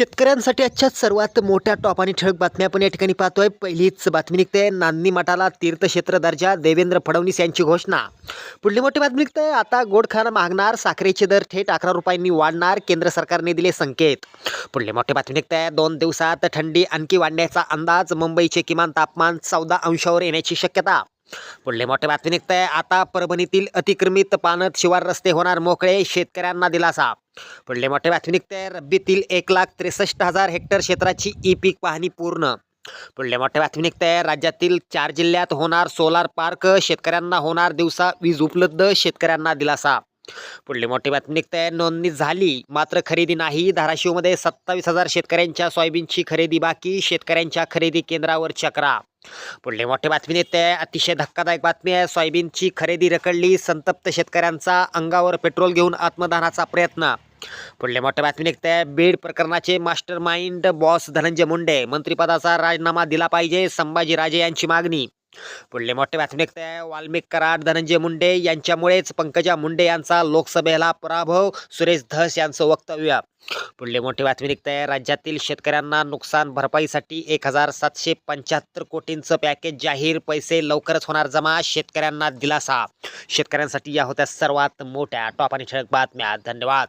शेतकऱ्यांसाठी आजच्या सर्वात मोठ्या टॉप आणि ठळक बातम्या आपण या ठिकाणी पाहतोय. पहिलीच बातमी निघते. नांदणी मठाला तीर्थक्षेत्र दर्जा देवेंद्र फडणवीस यांची घोषणा. पुढली मोठी बातमी निघते. आता गोडखाना मागणार साखरेचे दर थेट अकरा रुपयांनी वाढणार केंद्र सरकारने दिले संकेत. पुढली मोठी बातमी निघते. दोन दिवसात थंडी आणखी वाढण्याचा अंदाज मुंबईचे किमान तापमान चौदा अंशावर येण्याची शक्यता. पुढले मोठे बातमी निघते आता परभणीतील अतिक्रमित पानत शिवार रस्ते होणार मोकळे शेतकऱ्यांना दिलासा. पुढले मोठे बातमी निघते रब्बीतील एक लाख त्रेसष्ट हजार हेक्टर क्षेत्राची ई पीक पाहणी पूर्ण. पुढले मोठे बातमी निघते राज्यातील चार जिल्ह्यात होणार सोलार पार्क शेतकऱ्यांना होणार दिवसा वीज उपलब्ध शेतकऱ्यांना दिलासा. पुढली मोठी बातमी निघते नोंदणी झाली मात्र खरेदी नाही. धाराशिवमध्ये सत्तावीस हजार शेतकऱ्यांच्या सोयाबीनची खरेदी बाकी शेतकऱ्यांच्या खरेदी केंद्रावर चक्रा. पुढले मोठी बातमी देते अतिशय धक्कादायक बातमी आहे. सोयाबीनची खरेदी रखडली. संतप्त शेतकऱ्यांचा अंगावर पेट्रोल घेऊन आत्मदानाचा प्रयत्न. पुढले मोठे बातमी निघते बीड प्रकरणाचे master mind boss Dhananjay Munde. मंत्रिपदाचा राजीनामा दिला पाहिजे. संभाजीराजे यांची मागणी. पुढले मोठे बातमी आहे वाल्मिक कराड धनंजय मुंडे यांच्यामुळेच पंकजा मुंडे यांचा लोकसभेला पराभव. सुरेश धस यांचं वक्तव्य. पुढले मोठी बातमी निघते राज्यातील शेतकऱ्यांना नुकसान भरपाईसाठी एक हजार सातशे पंच्याहत्तर कोटींचं पॅकेज जाहीर. पैसे लवकरच होणार जमा. शेतकऱ्यांना दिलासा. शेतकऱ्यांसाठी या होत्या सर्वात मोठ्या टॉप आणि ठळक बातम्या. धन्यवाद.